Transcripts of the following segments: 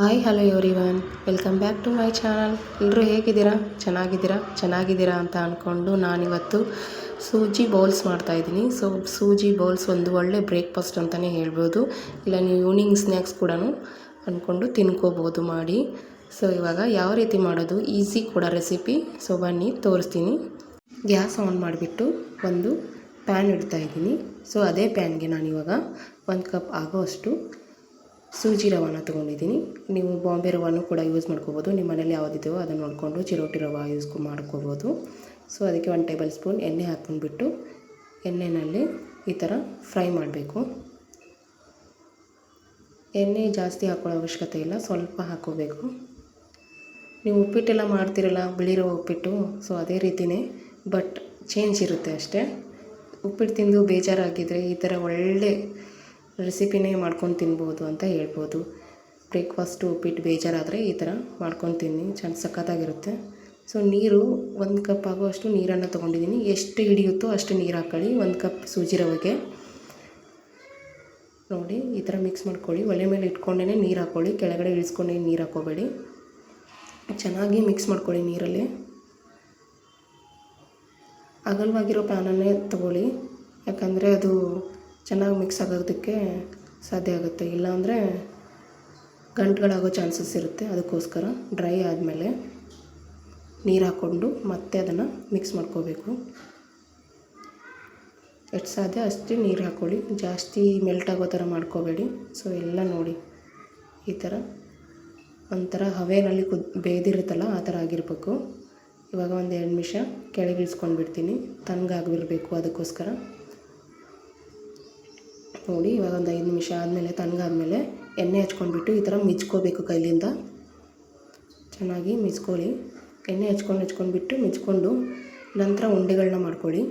Hi hello everyone welcome back to my channel ಎಲ್ಲರೂ ಹೇಗಿದ್ದೀರಾ? ಚೆನ್ನಾಗಿದ್ದೀರಾ? ಚೆನ್ನಾಗಿದ್ದೀರಾ ಅಂತ ಅಂದ್ಕೊಂಡು ನಾನಿವತ್ತು ಸೂಜಿ ಬೌಲ್ಸ್ ಮಾಡ್ತಾಯಿದ್ದೀನಿ ಸೊ ಸೂಜಿ ಬೌಲ್ಸ್ ಒಂದು ಒಳ್ಳೆ ಬ್ರೇಕ್ಫಾಸ್ಟ್ ಅಂತಲೇ ಹೇಳ್ಬೋದು. ಇಲ್ಲ, ನೀವು ಈವ್ನಿಂಗ್ ಸ್ನ್ಯಾಕ್ಸ್ ಕೂಡ ಅಂದ್ಕೊಂಡು ತಿನ್ಕೋಬೋದು ಮಾಡಿ. ಸೊ ಇವಾಗ ಯಾವ ರೀತಿ ಮಾಡೋದು? ಈಸಿ ಕೂಡ ರೆಸಿಪಿ ಸೊ ಬನ್ನಿ, ತೋರಿಸ್ತೀನಿ. ಗ್ಯಾಸ್ ಆನ್ ಮಾಡಿಬಿಟ್ಟು ಒಂದು ಪ್ಯಾನ್ ಇಡ್ತಾಯಿದ್ದೀನಿ ಸೊ ಅದೇ ಪ್ಯಾನ್ಗೆ ನಾನಿವಾಗ ಒಂದು ಕಪ್ ಆಗೋಷ್ಟು ಸೂಜಿ ರವಾನ ತೊಗೊಂಡಿದ್ದೀನಿ. ನೀವು ಬಾಂಬೆ ರವಾನು ಕೂಡ ಯೂಸ್ ಮಾಡ್ಕೋಬೋದು. ನಿಮ್ಮ ಮನೇಲಿ ಯಾವುದಿದೆಯೋ ಅದನ್ನು ನೋಡಿಕೊಂಡು ಚಿರೋಟಿ ರವಾ ಯೂಸ್ ಮಾಡ್ಕೋಬೋದು. ಸೊ ಅದಕ್ಕೆ ಒಂದು ಟೇಬಲ್ ಸ್ಪೂನ್ ಎಣ್ಣೆ ಹಾಕ್ಕೊಂಡ್ಬಿಟ್ಟು ಎಣ್ಣೆಯಲ್ಲಿ ಈ ಥರ ಫ್ರೈ ಮಾಡಬೇಕು. ಎಣ್ಣೆ ಜಾಸ್ತಿ ಹಾಕೊಳ್ಳೋ ಅವಶ್ಯಕತೆ ಇಲ್ಲ. ಸ್ವಲ್ಪ ಹಾಕೋಬೇಕು. ನೀವು ಉಪ್ಪಿಟ್ಟೆಲ್ಲ ಮಾಡ್ತಿರಲ್ಲ, ಬಿಳಿರೋ ಉಪ್ಪಿಟ್ಟು ಸೊ ಅದೇ ರೀತಿಯೇ ಬಟ್ ಚೇಂಜ್ ಇರುತ್ತೆ ಅಷ್ಟೇ. ಉಪ್ಪಿಟ್ಟು ತಿಂದು ಬೇಜಾರಾಗಿದ್ದರೆ ಈ ಥರ ಒಳ್ಳೆ ರೆಸಿಪಿನೇ ಮಾಡ್ಕೊಂಡು ತಿನ್ಬೋದು ಅಂತ ಹೇಳ್ಬೋದು. ಬ್ರೇಕ್ಫಾಸ್ಟು, ಉಪ್ಪಿಟ್ಟು ಬೇಜಾರಾದರೆ ಈ ಥರ ಮಾಡ್ಕೊಂಡು ತಿನ್ನಿ ಚೆನ್ನ ಸಖತ್ತಾಗಿರುತ್ತೆ. ಸೊ, ನೀರು ಒಂದು ಕಪ್ ಆಗುವಷ್ಟು ನೀರನ್ನು ತೊಗೊಂಡಿದ್ದೀನಿ. ಎಷ್ಟು ಹಿಡಿಯುತ್ತೋ ಅಷ್ಟು ನೀರು ಹಾಕ್ಕೊಳ್ಳಿ ಒಂದು ಕಪ್ ಸೂಜಿ ನೋಡಿ, ಈ ಥರ ಮಿಕ್ಸ್ ಮಾಡ್ಕೊಳ್ಳಿ. ಒಲೆ ಮೇಲೆ ಇಟ್ಕೊಂಡೇ ನೀರು ಹಾಕ್ಕೊಳ್ಳಿ ಕೆಳಗಡೆ ಇಳಿಸ್ಕೊಂಡೇ ನೀರು ಹಾಕೋಬೇಡಿ ಚೆನ್ನಾಗಿ ಮಿಕ್ಸ್ ಮಾಡ್ಕೊಳ್ಳಿ ನೀರಲ್ಲಿ. ಅಗಲವಾಗಿರೋ ಪ್ಯಾನನ್ನೇ ತಗೊಳ್ಳಿ. ಯಾಕಂದರೆ ಅದು ಚೆನ್ನಾಗಿ ಮಿಕ್ಸ್ ಆಗೋದಕ್ಕೆ ಸಾಧ್ಯ ಆಗುತ್ತೆ. ಇಲ್ಲಾಂದರೆ ಗಂಟುಗಳಾಗೋ ಚಾನ್ಸಸ್ ಇರುತ್ತೆ. ಅದಕ್ಕೋಸ್ಕರ ಡ್ರೈ ಆದಮೇಲೆ ನೀರು ಹಾಕ್ಕೊಂಡು ಮತ್ತೆ ಅದನ್ನು ಮಿಕ್ಸ್ ಮಾಡ್ಕೋಬೇಕು. ಎಷ್ಟು ಸಾಧ್ಯ? ಅಷ್ಟೇ ನೀರು ಹಾಕ್ಕೊಳ್ಳಿ ಜಾಸ್ತಿ ಮೆಲ್ಟ್ ಆಗೋ ಥರ ಮಾಡ್ಕೋಬೇಡಿ. ಸೊ ಎಲ್ಲ ನೋಡಿ. ಈ ಥರ ಒಂಥರ ಹವೆನಲ್ಲಿ ಕುದ್ ಬೇಯ್ದಿರುತ್ತಲ್ಲ ಆ ಥರ ಆಗಿರಬೇಕು. ಇವಾಗ ಒಂದು ಎರಡು ನಿಮಿಷ ಕೆಳಗೆ ಇಳಿಸ್ಕೊಂಡು ಬಿಡ್ತೀನಿ ತಣ್ಣಗಾಗಿರಬೇಕು ಅದಕ್ಕೋಸ್ಕರ. ನೋಡಿ, ಇವಾಗ ಒಂದು ಐದು ನಿಮಿಷ ಆದಮೇಲೆ ತಣ್ಣಗಾದ್ಮೇಲೆ ಎಣ್ಣೆ ಹಚ್ಕೊಂಡ್ಬಿಟ್ಟು ಈ ಥರ ಮಿಚ್ಕೋಬೇಕು ಕೈಲಿಂದ. ಚೆನ್ನಾಗಿ ಮಿಚ್ಕೊಳ್ಳಿ ಎಣ್ಣೆ ಹಚ್ಕೊಂಡು ಹಚ್ಕೊಂಡ್ಬಿಟ್ಟು ಮಿಚ್ಕೊಂಡು ನಂತರ ಉಂಡೆಗಳನ್ನ ಮಾಡ್ಕೊಳ್ಳಿ.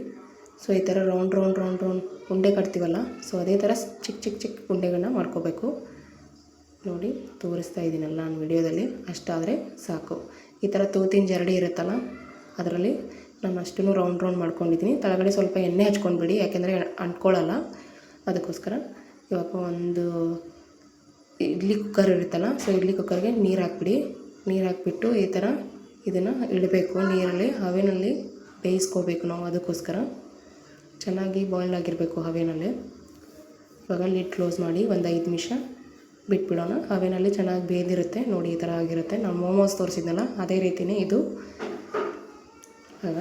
ಸೊ ಈ ಥರ ರೌಂಡ್ ರೌಂಡ್ ರೌಂಡ್ ರೌಂಡ್ ಉಂಡೆ ಕಟ್ತೀವಲ್ಲ ಸೊ ಅದೇ ಥರ ಚಿಕ್ಕ ಚಿಕ್ಕ ಚಿಕ್ಕ ಉಂಡೆಗಳನ್ನ ಮಾಡ್ಕೋಬೇಕು. ನೋಡಿ, ತೋರಿಸ್ತಾ ಇದ್ದೀನಲ್ಲ ನಾನು ವಿಡಿಯೋದಲ್ಲಿ, ಅಷ್ಟಾದರೆ ಸಾಕು. ಈ ಥರ ತೂತಿನ ಜರಡಿ ಇರುತ್ತಲ್ಲ, ಅದರಲ್ಲಿ ನಾನು ಅಷ್ಟೂ ರೌಂಡ್ ರೌಂಡ್ ಮಾಡ್ಕೊಂಡಿದ್ದೀನಿ. ತಳಗಡೆ ಸ್ವಲ್ಪ ಎಣ್ಣೆ ಹಚ್ಕೊಂಡ್ಬಿಡಿ, ಯಾಕೆಂದರೆ ಅಂಟ್ಕೊಳ್ಳಲ್ಲ ಅದಕ್ಕೋಸ್ಕರ ಇವಾಗ ಒಂದು ಇಡ್ಲಿ ಕುಕ್ಕರ್ ಇರುತ್ತಲ್ಲ ಸೊ ಇಡ್ಲಿ ಕುಕ್ಕರ್ಗೆ ನೀರು ಹಾಕ್ಬಿಡಿ. ನೀರು ಹಾಕ್ಬಿಟ್ಟು ಈ ಥರ ಇದನ್ನು ಇಡಬೇಕು. ನೀರಲ್ಲಿ, ಹವೆನಲ್ಲಿ ಬೇಯಿಸ್ಕೋಬೇಕು ನಾವು ಅದಕ್ಕೋಸ್ಕರ. ಚೆನ್ನಾಗಿ ಬಾಯ್ಲ್ ಆಗಿರಬೇಕು ಹವೆನಲ್ಲಿ. ಇವಾಗ ಲಿಡ್ ಕ್ಲೋಸ್ ಮಾಡಿ ಒಂದು ಐದು ನಿಮಿಷ ಬಿಟ್ಬಿಡೋಣ. ಹವೆನಲ್ಲಿ ಚೆನ್ನಾಗಿ ಬೇಯ್ದಿರುತ್ತೆ ನೋಡಿ ಈ ಥರ ಆಗಿರುತ್ತೆ. ನಾವು ಮೋಮೋಸ್ ತೋರಿಸಿದ್ನಲ್ಲ, ಅದೇ ರೀತಿಯೇ ಇದು. ಆಗ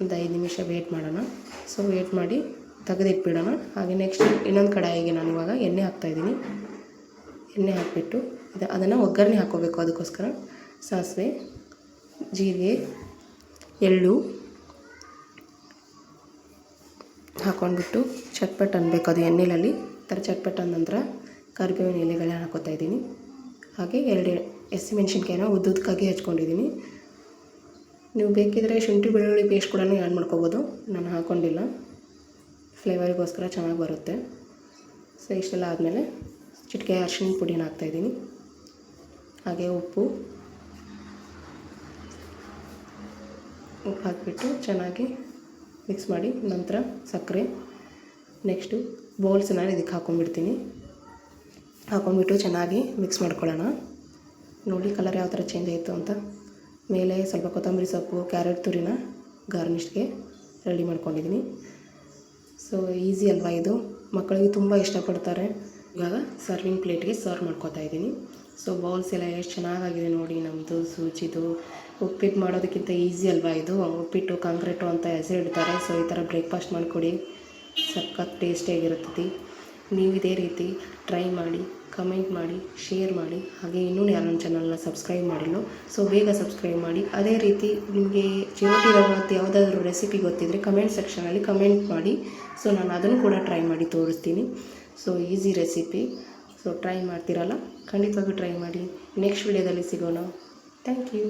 ಒಂದು ಐದು ನಿಮಿಷ ವೇಟ್ ಮಾಡೋಣ. ಸೊ ವೇಟ್ ಮಾಡಿ ತೆಗೆದಿಟ್ಬಿಡೋಣ. ಹಾಗೆ ನೆಕ್ಸ್ಟ್ ಇನ್ನೊಂದು ಕಡಾಯಿಗೆ ನಾನು ಇವಾಗ ಎಣ್ಣೆ ಹಾಕ್ತಾಯಿದ್ದೀನಿ ಎಣ್ಣೆ ಹಾಕಿಬಿಟ್ಟು ಇದು, ಅದನ್ನು ಒಗ್ಗರಣೆ ಹಾಕ್ಕೋಬೇಕು ಅದಕ್ಕೋಸ್ಕರ. ಸಾಸಿವೆ, ಜೀರಿಗೆ, ಎಳ್ಳು ಹಾಕ್ಕೊಂಡ್ಬಿಟ್ಟು ಚಟ್ಪಟ್ ಅನ್ಬೇಕು ಅದು ಎಣ್ಣೆಲಲ್ಲಿ. ಥರ ಚಟ್ಪಟ್ ಅಂದ ನಂತರ ಕರಿಬೇವಿನ ಎಲೆಗಳನ್ನ ಹಾಕೋತಾ ಇದ್ದೀನಿ. ಹಾಗೆ ಎರಡು ಹಸಿಮೆಣ್ಸಿನ್ಕಾಯಿನ ಉದ್ದುದಕ್ಕಾಗಿ ಹಚ್ಕೊಂಡಿದ್ದೀನಿ. ನೀವು ಬೇಕಿದ್ರೆ ಶುಂಠಿ ಬೆಳ್ಳುಳ್ಳಿ ಪೇಸ್ಟ್ ಕೂಡ ಆ್ಯಡ್ ಮಾಡ್ಕೋಬೋದು. ನಾನು ಹಾಕ್ಕೊಂಡಿಲ್ಲ ಫ್ಲೇವರಿಗೋಸ್ಕರ ಚೆನ್ನಾಗಿ ಬರುತ್ತೆ. ಸೊ, ಇಷ್ಟೆಲ್ಲ ಆದಮೇಲೆ ಚಿಟಿಕೆ ಅರಿಶಿನ ಪುಡಿನ ಹಾಕ್ತಾಯಿದ್ದೀನಿ. ಹಾಗೆ ಉಪ್ಪು. ಉಪ್ಪು ಹಾಕಿಬಿಟ್ಟು ಚೆನ್ನಾಗಿ ಮಿಕ್ಸ್ ಮಾಡಿ, ನಂತರ ಸಕ್ಕರೆ. ನೆಕ್ಸ್ಟು ಬೌಲ್ಸನ್ನ ಇದಕ್ಕೆ ಹಾಕ್ಕೊಂಡ್ಬಿಡ್ತೀನಿ ಹಾಕೊಂಡ್ಬಿಟ್ಟು ಚೆನ್ನಾಗಿ ಮಿಕ್ಸ್ ಮಾಡ್ಕೊಳ್ಳೋಣ. ನೋಡಿ ಕಲರ್ ಯಾವ ಥರ ಚೇಂಜ್ ಆಯಿತು ಅಂತ. ಮೇಲೆ ಸ್ವಲ್ಪ ಕೊತ್ತಂಬರಿ ಸೊಪ್ಪು, ಕ್ಯಾರೆಟ್ ತುರಿನ ಗಾರ್ನಿಷ್ಗೆ ರೆಡಿ ಮಾಡ್ಕೊಂಡಿದ್ದೀನಿ. ಸೊ ಈಸಿ ಅಲ್ವಾ ಇದು? ಮಕ್ಕಳಿಗೆ ತುಂಬ ಇಷ್ಟಪಡ್ತಾರೆ. ಇವಾಗ ಸರ್ವಿಂಗ್ ಪ್ಲೇಟ್ಗೆ ಸರ್ವ್ ಮಾಡ್ಕೊತಾ ಇದ್ದೀನಿ. ಸೊ ಬೌಲ್ಸ್ ಎಲ್ಲ ಎಷ್ಟು ಚೆನ್ನಾಗಾಗಿದೆ ನೋಡಿ ನಮ್ಮದು ಸೂಜಿದು ಉಪ್ಪಿಟ್ಟು ಮಾಡೋದಕ್ಕಿಂತ ಈಸಿ ಅಲ್ವಾ ಇದು? ಉಪ್ಪಿಟ್ಟು, ಕಾಂಕ್ರೀಟು ಅಂತ ಹೆಸರು ಇಡ್ತಾರೆ ಸೊ ಈ ಥರ ಬ್ರೇಕ್ಫಾಸ್ಟ್ ಮಾಡಿಕೊಡಿ. ಸಖತ್ ಟೇಸ್ಟಿಯಾಗಿರುತ್ತದೆ ನೀವು ಇದೇ ರೀತಿ ಟ್ರೈ ಮಾಡಿ ಕಮೆಂಟ್ ಮಾಡಿ ಶೇರ್ ಮಾಡಿ, ಹಾಗೆ ಇನ್ನೂ ಯಾರು ನನ್ನ ಚಾನಲ್ನ ಸಬ್ಸ್ಕ್ರೈಬ್ ಮಾಡಿಲ್ಲೋ ಸೊ ಬೇಗ ಸಬ್ಸ್ಕ್ರೈಬ್ ಮಾಡಿ. ಅದೇ ರೀತಿ ನಿಮಗೆ ಚಿರೋಟಿ ರವತ್ತು ಯಾವುದಾದ್ರೂ ರೆಸಿಪಿ ಗೊತ್ತಿದ್ದರೆ ಕಮೆಂಟ್ ಸೆಕ್ಷನಲ್ಲಿ ಕಮೆಂಟ್ ಮಾಡಿ. ಸೊ ನಾನು ಅದನ್ನು ಕೂಡ ಟ್ರೈ ಮಾಡಿ ತೋರಿಸ್ತೀನಿ. So easy recipe so try ಮಾಡ್ತೀರಲ್ಲ? ಖಂಡಿತವಾಗಿ ಟ್ರೈ ಮಾಡಿ. ನೆಕ್ಸ್ಟ್ ವಿಡಿಯೋದಲ್ಲಿ ಸಿಗೋಣ. Thank you